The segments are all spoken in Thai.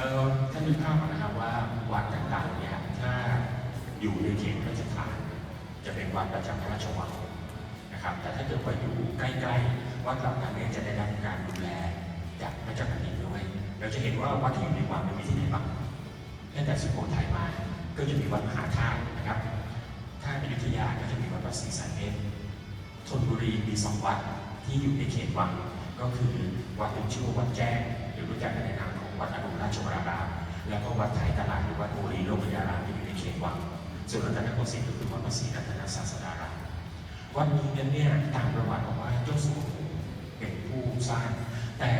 ออท่านนึกภาพนะครับว่าวัดต่างๆเนี่ยถ้าอยู่ในเขตพระราชทานจะเป็นวัดประจำพระราชวังนะครับ แต่ถ้าเกิดว่าอยู่ใกล้ๆวัดเหล่านั้นเนี่ยจะได้รับการดูแลจากพระเจ้าแผ่นดินด้วย เราจะเห็นว่าวัดที่อยู่ในวังมีที่ไหนบ้างตั้งแต่สุโขทัยมาก็จะมีวัดมหาธาตุนะครับถ้าอยุธยาก็จะมีวัดพระศรีสันเพชรธนบุรีมีสองวัดที่อยู่ในเขตวังก็คือวัดหนึ่งชื่อวัดแจ้งหรือรู้จักกันในนาม ชวรารามแล้วก็วัดไทยตลาดหรือวัดโอรีโลกยารามที่อยู่ในเขตวังส่วนรัตนโกสินทร์ก็คือวัดพระศรีรัตนศาสดารามวัดนี้เนี่ยตามประวัติบอกว่าเจ้าสัวเป็นผู้สร้าง แต่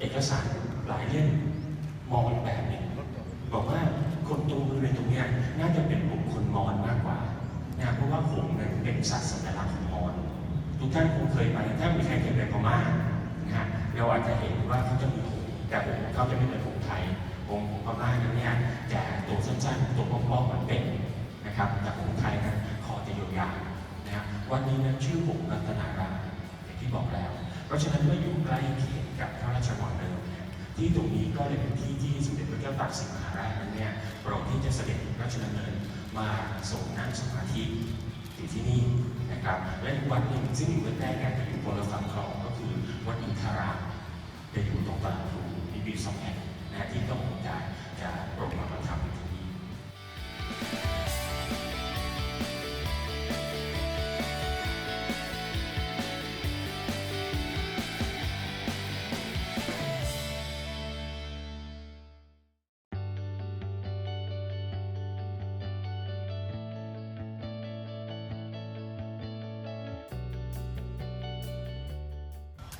เอกสารหลายเล่มมองแบบหนึ่งบอกว่าคนตรงบริเวณตรงเนี้ยน่าจะเป็นกลุ่มคนมอญมากกว่านะเพราะว่าหงนั้นเป็นสัตว์สัญลักษณ์ของมอญทุกท่านคงเคยไปถ้ามีใครเคยไปพม่านะฮะเราอาจจะเห็นว่าเขาจะมี แต่หงส์เขาจะไม่เหมือนหงไทยหงส์ของพม่านั้นเนี่ยจะตัวสั้นๆตัวป้อมๆเหมือนเป็ดนะครับแต่หงไทยนั้นคอจะยาวๆนะครับวันนี้นั้นชื่อหงรัตนารามอย่างที่บอกแล้ว เพราะฉะนั้นเมื่ออยู่ใกล้เคียงกับพระราชวังเดิมที่ตรงนี้ก็เลยเป็นที่ที่สมเด็จพระเจ้าตากสินมหาราชนั้นเนี่ยโปรดที่จะเสด็จพระราชดำเนินมาทรงนั่งสมาธิอยู่ที่นี่นะครับและอีกวัดหนึ่งซึ่งอยู่ใกล้ๆกันแต่อยู่บนละฝั่งคลองก็คือวัดอินทารามจะอยู่ตรงตลาดพลู มีสองแห่งนะที่ต้องจะจะโปรดมาประทับอยู่ที่นี่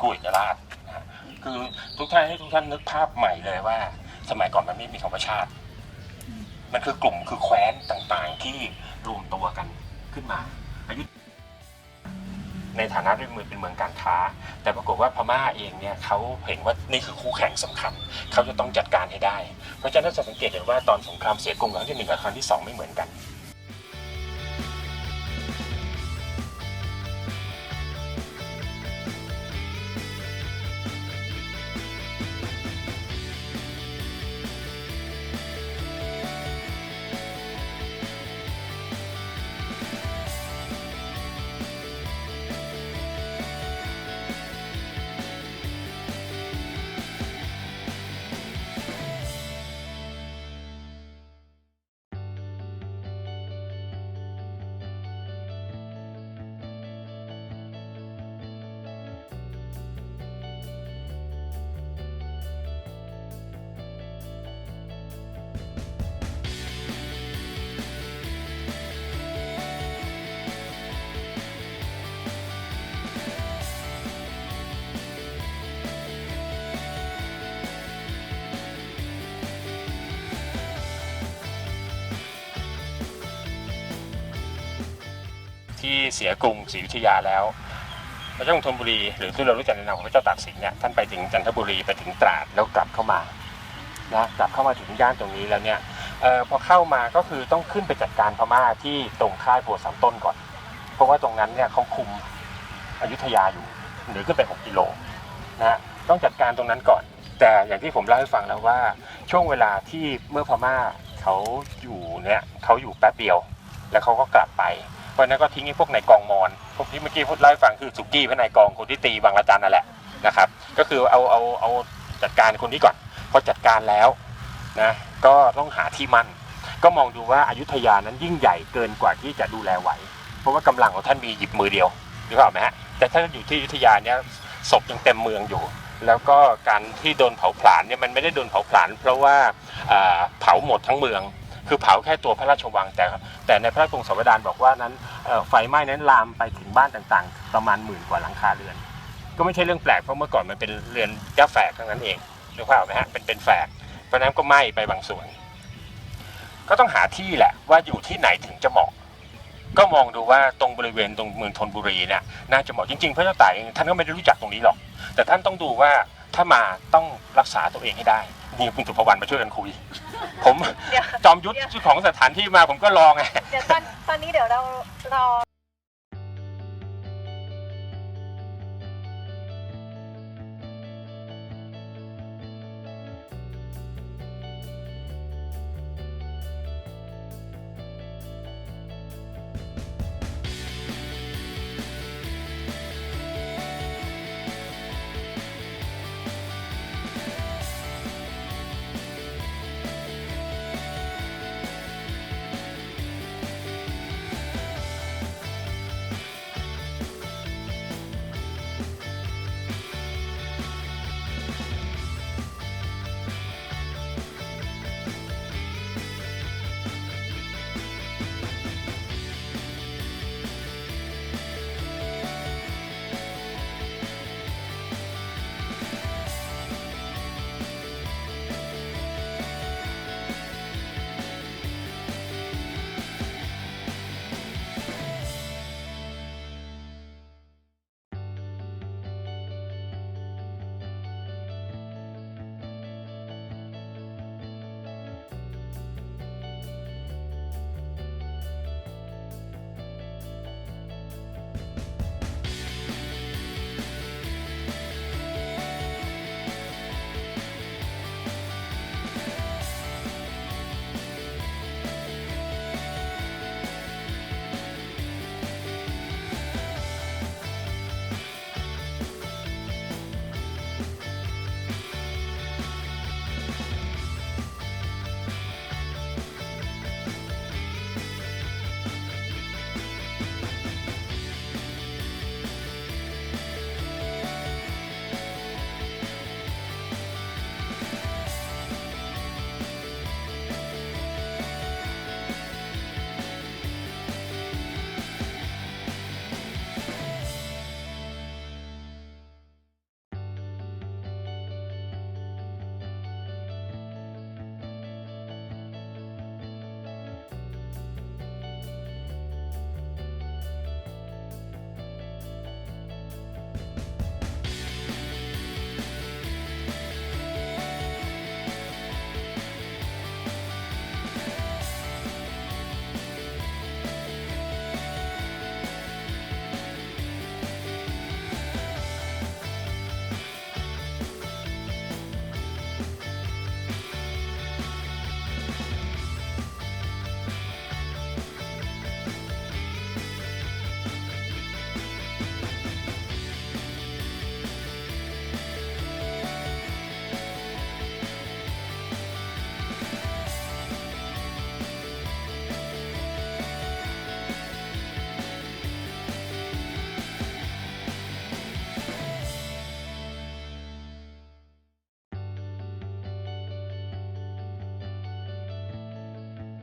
กุยราชนะฮะ คือทุกท่านให้ทุกท่านนึกภาพใหม่เลยว่า สมัยก่อนมันไม่มีคำว่าชาติ มันคือกลุ่มคือแคว้นต่างๆ ที่รวมตัวกันขึ้นมาอายุในฐานะเป็นเมืองเป็นเมืองการค้า แต่ปรากฏว่าพม่าเองเนี่ยเขาเห็นว่านี่คือคู่แข่งสำคัญ เขาจะต้องจัดการให้ได้ เพราะฉะนั้นจะสังเกตเห็นว่าตอนสงครามเสียกรุงครั้งที่หนึ่งกับครั้งที่สองไม่เหมือนกัน ที่เสียกรุงศรีอยุธยาแล้วพระเจ้ากรุงธนบุรีหรือที่เรารู้จักในนามของพระเจ้าตากสินเนี่ยท่านไปถึงจันทบุรีไปถึงตราดแล้วกลับเข้ามานะกลับเข้ามาถึงย่านตรงนี้แล้วเนี่ยออพอเข้ามาก็คือต้องขึ้นไปจัดการพม่าที่ตรงค่ายบัวสามต้นก่อน เพราะว่าตรงนั้นเนี่ยเขาคุมอยุธยาอยู่หรือขึ้นไป 6 กิโลนะฮะต้องจัดการตรงนั้นก่อน แต่อย่างที่ผมเล่าให้ฟังแล้วว่า ช่วงเวลาที่เมื่อพม่าเขาอยู่เนี่ยเขาอยู่แป๊บเดียว แล้วเขาก็กลับไป ราะนั้นก็ทิ้งไอ้พวกนายกองมอนพวกที่เมื่อกี้พูดเล่าให้ฟังคือสุกี้พระนายกองคนที่ตีบางระจันนั่นแหละนะครับ ก็คือเอาเอาเอาจัดการคนนี้ก่อนพอจัดการแล้วนะก็ต้องหาที่มั่นก็มองดูว่าอายุทยานั้นยิ่งใหญ่เกินกว่าที่จะดูแลไหว เพราะว่ากำลังของท่านมีหยิบมือเดียวนึกออกไหมฮะแต่ถ้าอยู่ที่อยุธยาเนี่ยศพยังเต็มเมืองอยู่ แล้วก็การที่โดนเผาผลาญเนี่ยมันไม่ได้โดนเผาผลาญเพราะว่าเผาหมดทั้งเมือง คือเผาแค่ตัวพระราชวังแต่แต่ในพระราชวงศาวดารบอกว่านั้นไฟไหม้นั้นลามไปถึงบ้านต่างๆ ประมาณหมื่นกว่าหลังคาเรือน ก็ไม่ใช่เรื่องแปลกเพราะเมื่อก่อนมันเป็นเรือนแก้แฝกทั้งนั้นเองนึกภาพออกไหมฮะเป็นเป็นแฝกเพราะฉะนั้นก็ไหม้ไปบางส่วน ก็ต้องหาที่แหละว่าอยู่ที่ไหนถึงจะเหมาะก็มองดูว่าตรงบริเวณตรงเมืองธนบุรีเนี่ยน่าจะเหมาะจริงๆพระเจ้าตากเองท่านก็ไม่ได้รู้จักตรงนี้หรอก แต่ท่านต้องดูว่าถ้ามาต้องรักษาตัวเองให้ได้ นี่คุณสุภวรรณมาช่วยกันคุย ผมเดี๋ยวจอมยุทธของสถานที่มาผมก็รอไง เดี๋ยวตอนตอนนี้เดี๋ยวเรารอ